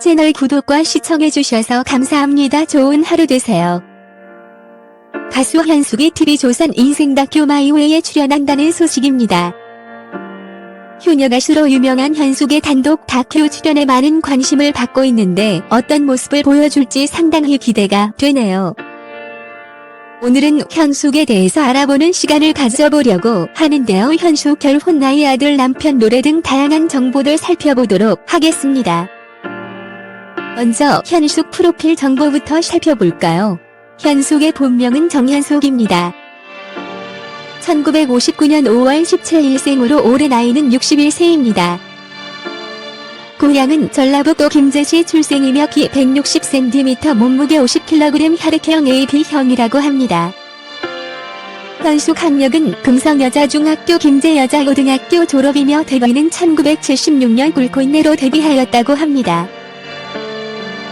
채널 구독과 시청해주셔서 감사합니다. 좋은 하루 되세요. 가수 현숙이 TV조선 인생 다큐 마이웨이에 출연한다는 소식입니다. 효녀 가수로 유명한 현숙의 단독 다큐 출연에 많은 관심을 받고 있는데 어떤 모습을 보여줄지 상당히 기대가 되네요. 오늘은 현숙에 대해서 알아보는 시간을 가져보려고 하는데요. 현숙 결혼 나이 아들 남편 노래 등 다양한 정보들 살펴보도록 하겠습니다. 먼저 현숙 프로필 정보부터 살펴볼까요? 현숙의 본명은 정현숙입니다. 1959년 5월 17일 생으로 올해 나이는 61세입니다. 고향은 전라북도 김제시 출생이며 키 160cm 몸무게 50kg 혈액형 AB형이라고 합니다. 현숙 학력은 금성여자중학교 김제여자고등학교 졸업이며 데뷔는 1976년 굴코인내로 데뷔하였다고 합니다.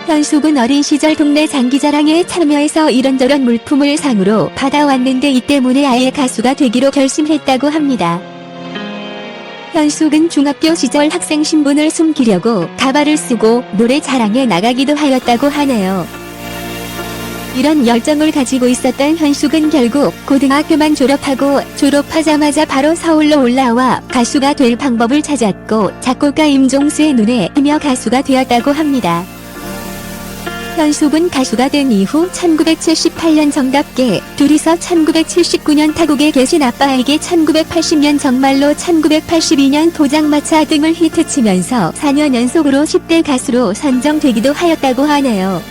현숙은 어린 시절 동네 장기자랑에 참여해서 이런저런 물품을 상으로 받아왔는데 이 때문에 아예 가수가 되기로 결심했다고 합니다. 현숙은 중학교 시절 학생 신분을 숨기려고 가발을 쓰고 노래 자랑에 나가기도 하였다고 하네요. 이런 열정을 가지고 있었던 현숙은 결국 고등학교만 졸업하고 졸업하자마자 바로 서울로 올라와 가수가 될 방법을 찾았고 작곡가 임종수의 눈에 띄며 가수가 되었다고 합니다. 현숙은 가수가 된 이후 1978년 정답게 둘이서 1979년 타국에 계신 아빠에게 1980년 정말로 1982년 도장마차 등을 히트치면서 4년 연속으로 10대 가수로 선정되기도 하였다고 하네요.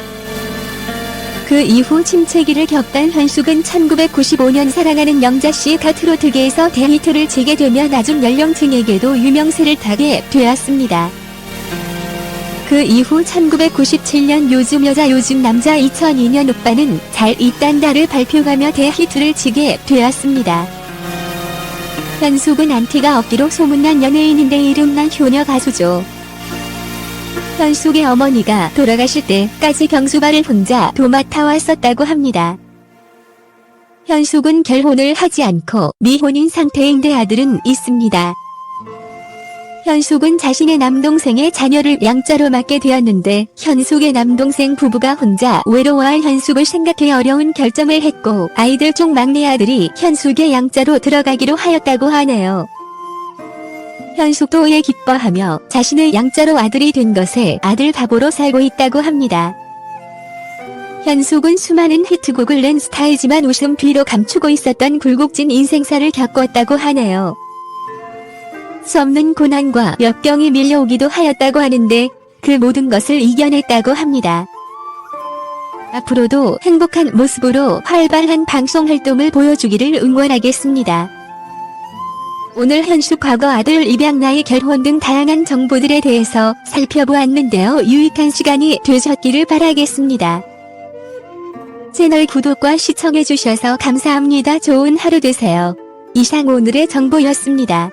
그 이후 침체기를 겪던 현숙은 1995년 사랑하는 영자씨 가 트로트계에서 대히트를 치게 되며 나중 연령층에게도 유명세를 타게 되었습니다. 그 이후 1997년 요즘 여자 요즘 남자 2002년 오빠는 잘 있단다를 발표하며 대히트를 치게 되었습니다. 현숙은 안티가 없기로 소문난 연예인인데 이름난 효녀 가수죠. 현숙의 어머니가 돌아가실 때까지 경수발을 혼자 도맡아 왔었다고 합니다. 현숙은 결혼을 하지 않고 미혼인 상태인데 아들은 있습니다. 현숙은 자신의 남동생의 자녀를 양자로 맡게 되었는데 현숙의 남동생 부부가 혼자 외로워할 현숙을 생각해 어려운 결정을 했고 아이들 중 막내 아들이 현숙의 양자로 들어가기로 하였다고 하네요. 현숙도 이에 기뻐하며 자신의 양자로 아들이 된 것에 아들 바보로 살고 있다고 합니다. 현숙은 수많은 히트곡을 낸 스타이지만 웃음 뒤로 감추고 있었던 굴곡진 인생사를 겪었다고 하네요. 수 없는 고난과 역경이 밀려오기도 하였다고 하는데 그 모든 것을 이겨냈다고 합니다. 앞으로도 행복한 모습으로 활발한 방송 활동을 보여주기를 응원하겠습니다. 오늘 현숙 과거 아들 입양 나이 결혼 등 다양한 정보들에 대해서 살펴보았는데요. 유익한 시간이 되셨기를 바라겠습니다. 채널 구독과 시청해주셔서 감사합니다. 좋은 하루 되세요. 이상 오늘의 정보였습니다.